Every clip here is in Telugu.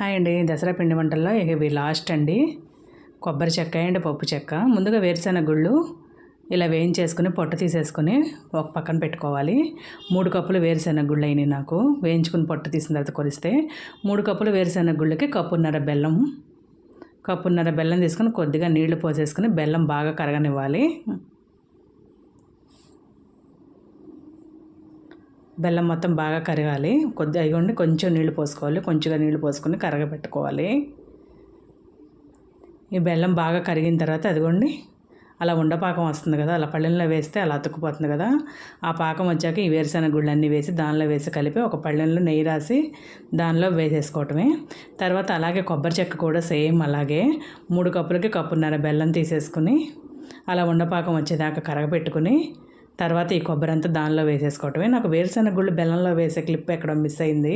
హాయ్ అండి దసరా పిండి వంటల్లో ఇక ఇవి లాస్ట్ అండి. కొబ్బరి చెక్క అండ్ పప్పు చెక్క. ముందుగా వేరుశెనగ గుళ్ళు ఇలా వేయించేసుకుని పొట్టు తీసేసుకుని ఒక పక్కన పెట్టుకోవాలి. మూడు కప్పులు వేరుశెనగ గుళ్ళు అయినాయి నాకు. వేయించుకుని పొట్టు తీసిన తర్వాత కొలిస్తే మూడు కప్పులు వేరుశెనగ గుళ్ళకి కప్పున్నర బెల్లం. కప్పున్నర బెల్లం తీసుకుని కొద్దిగా నీళ్ళు పోసేసుకుని బెల్లం బాగా కరగనివ్వాలి. బెల్లం మొత్తం బాగా కరగాలి. కొద్దిగా అయ్యండి కొంచెం నీళ్ళు పోసుకోవాలి. కొంచెంగా నీళ్ళు పోసుకొని కరగబెట్టుకోవాలి. ఈ బెల్లం బాగా కరిగిన తర్వాత అదిగోండి అలా ఉండపాకం వస్తుంది కదా అలా పళ్ళెంలో వేస్తే అలా అతుక్కుపోతుంది కదా. ఆ పాకం వచ్చాక ఈ వేరుశెనగ గుళ్ళు అన్నీ వేసి దానిలో వేసి కలిపి ఒక పళ్ళెంలో నెయ్యి రాసి దానిలో వేసేసుకోవటమే. తర్వాత అలాగే కొబ్బరి చెక్క కూడా సేమ్ అలాగే మూడు కప్పులకి కప్పున్నర బెల్లం తీసేసుకుని అలా ఉండపాకం వచ్చేదాకా కరగపెట్టుకుని తర్వాత ఈ కొబ్బరి అంతా దానిలో వేసేసుకోవటమే. నాకు వేరుశెనగ గుళ్ళు బెల్లంలో వేసే క్లిప్ ఎక్కడ మిస్ అయింది.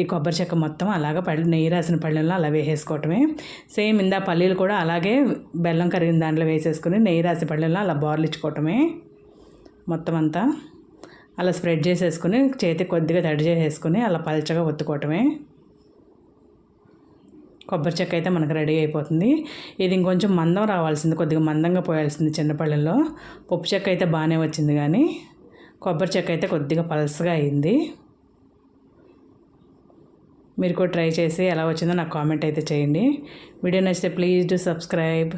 ఈ కొబ్బరి చెక్క మొత్తం అలాగే పళ్ళు నెయ్యి రాసిన పళ్ళెంలో అలా వేసేసుకోవటమే. సేమ్ ఇందా పల్లీలు కూడా అలాగే బెల్లం కరిగిన దాంట్లో వేసేసుకుని నెయ్యి రాసి పళ్ళెంలో అలా బార్లిచ్చుకోవటమే మొత్తం అంతా అలా స్ప్రెడ్ చేసేసుకుని చేతి కొద్దిగా తడి చేసేసుకుని అలా పలచగా ఒత్తుకోవటమే. కొబ్బరి చెక్క అయితే మనకు రెడీ అయిపోతుంది. ఇది ఇంకొంచెం మందం రావాల్సింది కొద్దిగా మందంగా పోయాల్సింది చిన్నపల్లెల్లో పప్పు చెక్క అయితే బాగానే వచ్చింది కానీ కొబ్బరి చెక్క అయితే కొద్దిగా పలసగా అయింది. మీరు కూడా ట్రై చేసి ఎలా వచ్చిందో నాకు కామెంట్ అయితే చేయండి. వీడియో నచ్చితే ప్లీజ్ డూ సబ్స్క్రైబ్.